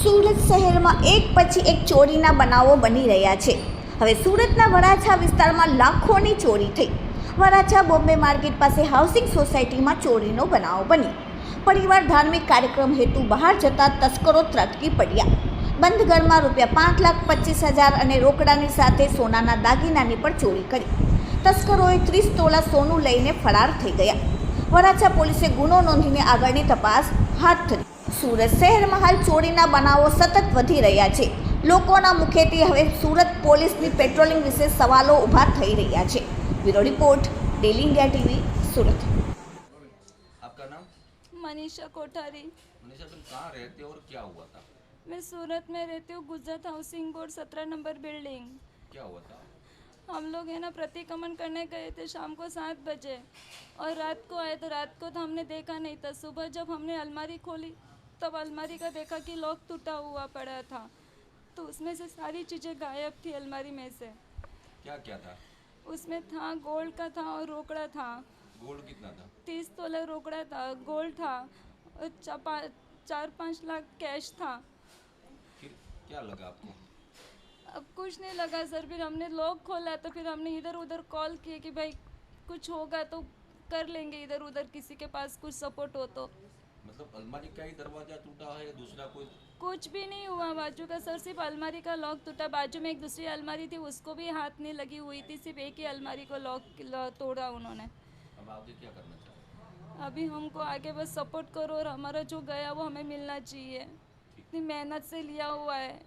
સુરત શહેરમાં એક પછી એક ચોરીના બનાવો બની રહ્યા છે. હવે સુરતના વરાછા વિસ્તારમાં લાખોની ચોરી થઈ. વરાછા બોમ્બે માર્કેટ પાસે હાઉસિંગ સોસાયટીમાં ચોરીનો બનાવ બન્યો પરિવાર ધાર્મિક કાર્યક્રમ હેતુ બહાર જતા તસ્કરો ત્રટકી પડ્યા. બંધ ઘરમાં રૂપિયા પાંચ લાખ પચીસ હજાર અને રોકડાની સાથે સોનાના દાગીનાની પણ ચોરી કરી. તસ્કરોએ ત્રીસ તોલા સોનું લઈને ફરાર થઈ ગયા. વરાછા પોલીસે ગુનો નોંધીને આગળની તપાસ હાથ ધરી સુરત શહેરમાં હાલ ચોરીના બનાવો સતત વધી રહ્યા છે લોકોના મુખેથી હવે સુરત પોલીસની પેટ્રોલિંગ વિશે સવાલો ઊભા થઈ રહ્યા છે bureau report Daily India TV Surat आपका नाम मनीषा कोठारी मनीषा तुम कहाँ रहते हो और क्या हुआ था मैं सूरत में रहती हूँ गुजरात हाउसिंग बोर्ड सत्रह नंबर बिल्डिंग क्या हुआ था हम लोग है ना प्रतिक्रमण करने गए थे शाम को सात बजे। और रात को आए तो रात को तो हमने देखा नहीं था। सुबह जब हमने अलमारी खोली तब अलमारी का देखा कि लॉक टूटा हुआ पड़ा था। तो उसमें से सारी चीज़ें गायब थी अलमारी में से। क्या क्या था? उसमें था गोल्ड का था और रोकड़ा था। गोल्ड कितना था? तीस तोला रोकड़ा था गोल्ड था। और चार पाँच लाख कैश था। फिर क्या लगा आपको? अब कुछ नहीं लगा सर फिर हमने लॉक खोला तो फिर हमने इधर उधर कॉल किए कि भाई कुछ होगा तो कर लेंगे इधर उधर किसी के पास कुछ सपोर्ट हो तो। मतलब अलमारी का ही दरवाज़ा टूटा है या दूसरा कोई? कुछ भी नहीं हुआ बाजू का सर सिर्फ़ अलमारी का लॉक टूटा। बाजू में एक दूसरी अलमारी थी उसको भी हाथ नहीं लगी हुई थी सिर्फ़ एक ही अलमारी को लॉक तोड़ा उन्होंने। अब आगे क्या करना चाहिए अभी हमको आगे बस सपोर्ट करो और हमारा जो गया वो हमें मिलना चाहिए। इतनी मेहनत से लिया हुआ है।